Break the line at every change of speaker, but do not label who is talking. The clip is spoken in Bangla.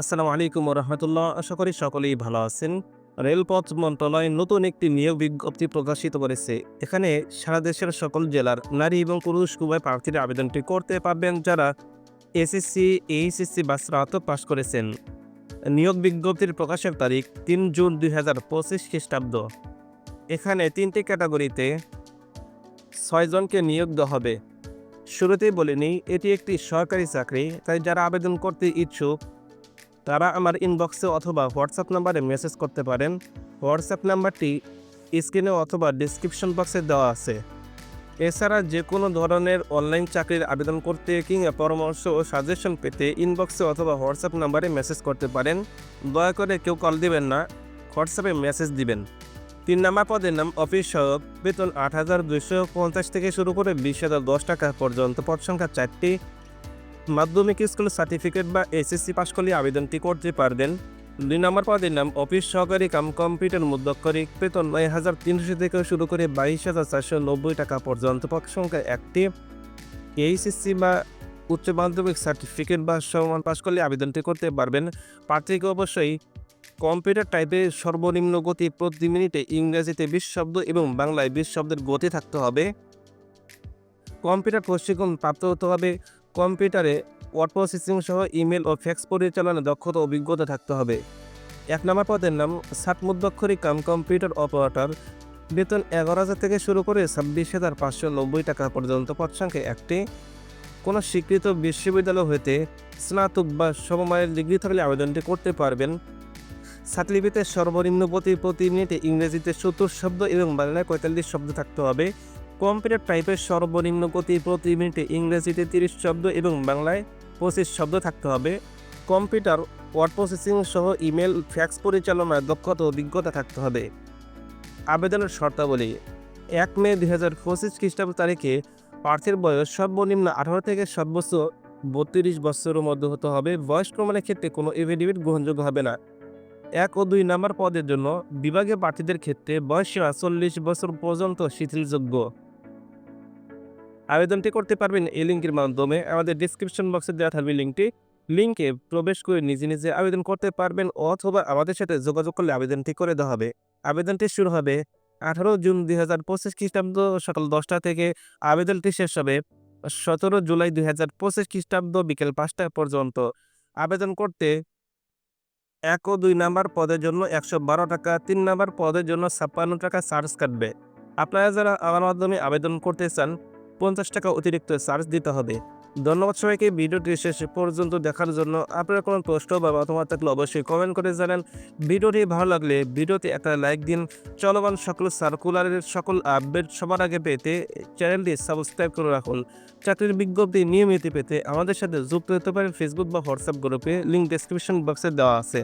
আসসালামু আলাইকুম রহমতুল্লাহ। আশা করি সকলেই ভালো আছেন। রেলপথ মন্ত্রণালয় নতুন একটি নিয়োগ বিজ্ঞপ্তি প্রকাশিত করেছে। এখানে সারা দেশের সকল জেলার নারী এবং পুরুষ উভয় প্রার্থীরা আবেদনটি করতে পারবেন যারা এসএসসি, এইচএসসি বা স্নাতক পাশ করেছেন। নিয়োগ বিজ্ঞপ্তির প্রকাশের তারিখ তিন জুন দুই হাজার পঁচিশ খ্রিস্টাব্দ। এখানে তিনটি ক্যাটাগরিতে ছয়জনকে নিয়োগ দেওয়া হবে। শুরুতেই বলে নিই, এটি একটি সরকারি চাকরি, তাই যারা আবেদন করতে ইচ্ছুক তারা আমার ইনবক্সে অথবা হোয়াটসঅ্যাপ নাম্বারে মেসেজ করতে পারেন। হোয়াটসঅ্যাপ নাম্বারটি স্ক্রিনে অথবা ডিসক্রিপশন বক্সে দেওয়া আছে। এছাড়া যে কোনো ধরনের অনলাইন চাকরির আবেদন করতে কিংবা পরামর্শ ও সাজেশন পেতে ইনবক্সে অথবা হোয়াটসঅ্যাপ নাম্বারে মেসেজ করতে পারেন। দয়া করে কেউ কল দিবেন না হোয়াটসঅ্যাপে মেসেজ দিবেন। তিন নম্বর পদের নাম অফিস সহায়ক। বেতন আট হাজার দুইশো পঞ্চাশ থেকে শুরু করে বিশ হাজার দশ টাকা পর্যন্ত। পদ সংখ্যা চারটি। মাধ্যমিক স্কুল সার্টিফিকেট বা এসএসসি পাশ করলে আবেদনটি করতে পারবেন। দুই নম্বর পদের নাম অফিস সহকারী কাম কম্পিউটার মুদ্রাক্ষরিক বেতন নয় হাজার তিনশো থেকে শুরু করে বাইশ হাজার চারশো নব্বই টাকা পর্যন্ত। পদ সংখ্যা একটি। এইচএসসি বা উচ্চ মাধ্যমিক সার্টিফিকেট বা সমান পাশ করলে আবেদনটি করতে পারবেন। প্রার্থীকে অবশ্যই কম্পিউটার টাইপে সর্বনিম্ন গতি প্রতি মিনিটে ইংরেজিতে বিশ শব্দ এবং বাংলায় বিশ শব্দের গতি থাকতে হবে। কম্পিউটার প্রশিক্ষণ প্রাপ্ত হতে হবে। কম্পিউটারে, ওয়ার্ড প্রসেসিং সহ ইমেল ও ফ্যাক্স পরিচালনায় দক্ষতা অভিজ্ঞতা থাকতে হবে। এক নম্বর পদের নাম ষাট মুদ্রাক্ষরী কাম কম্পিউটার অপারেটর। বেতন এগারো হাজার থেকে শুরু করে ছাব্বিশ হাজার পাঁচশো নব্বই টাকা পর্যন্ত পদ সংখ্যা একটি। কোনো স্বীকৃত বিশ্ববিদ্যালয় হতে স্নাতক বা সমমানের ডিগ্রি থাকলে আবেদনটি করতে পারবেন। সার্টিফিকেটের সর্বনিম্ন প্রতি প্রতি মিনিটে ইংরেজিতে সত্তর শব্দ এবং বাংলায় পঁয়তাল্লিশ শব্দ থাকতে হবে। কম্পিউটার টাইপের সর্বনিম্ন গতি প্রতি মিনিটে ইংরেজিতে তিরিশ শব্দ এবং বাংলায় পঁচিশ শব্দ থাকতে হবে। কম্পিউটার, ওয়ার্ড প্রসেসিং সহ ইমেল, ফ্যাক্স পরিচালনায় দক্ষতা অভিজ্ঞতা থাকতে হবে। আবেদনের শর্তাবলী, এক মে দুই হাজার পঁচিশ খ্রিস্টাব্দ তারিখে প্রার্থীর বয়স সর্বনিম্ন আঠারো থেকে সর্বোচ্চ বত্রিশ বছরের মধ্যে হতে হবে। বয়স প্রমাণের ক্ষেত্রে কোনো এফিডেভিট গ্রহণযোগ্য হবে না। এক ও দুই নম্বর পদের জন্য বিভাগীয় প্রার্থীদের ক্ষেত্রে বয়স সীমা চল্লিশ বছর পর্যন্ত শিথিলযোগ্য। আবেদনটি করতে পারবেন এই লিঙ্কের মাধ্যমে। আমাদের ডিসক্রিপশন বক্সে দেওয়া থাকবে লিঙ্কটি। লিঙ্কে প্রবেশ করে নিজে নিজে আবেদন করতে পারবেন অথবা আমাদের সাথে যোগাযোগ করলে আবেদনটি করে দেওয়া হবে। আবেদনটি শুরু হবে আঠারো জুন দুই হাজার পঁচিশ খ্রিস্টাব্দ সকাল দশটা থেকে আবেদনটি শেষ হবে সতেরো জুলাই দুই হাজার পঁচিশ খ্রিস্টাব্দ বিকেল পাঁচটা পর্যন্ত। আবেদন করতে এক ও দুই নাম্বার পদের জন্য একশো বারো টাকা, তিন নাম্বার পদের জন্য ছাপ্পান্ন টাকা চার্জ কাটবে। আপনারা যারা আমার মাধ্যমে আবেদন করতে চান পঞ্চাশ টাকা অতিরিক্ত চার্জ দিতে হবে। ধন্যবাদ সবাইকে, ভিডিওটি শেষ পর্যন্ত দেখার জন্য আপনার কোনো প্রশ্ন বা মতামত থাকলে অবশ্যই কমেন্ট করে জানান। ভিডিওটি ভালো লাগলে ভিডিওতে একটা লাইক দিন। চলমান সকল সার্কুলারের সকল আপডেট সবার আগে পেতে চ্যানেলটি সাবস্ক্রাইব করে রাখুন। চাকরির বিজ্ঞপ্তি নিয়মিত পেতে আমাদের সাথে যুক্ত হতে পারেন ফেসবুক বা হোয়াটসঅ্যাপ গ্রুপে লিঙ্ক ডেসক্রিপশন বক্সে দেওয়া আছে।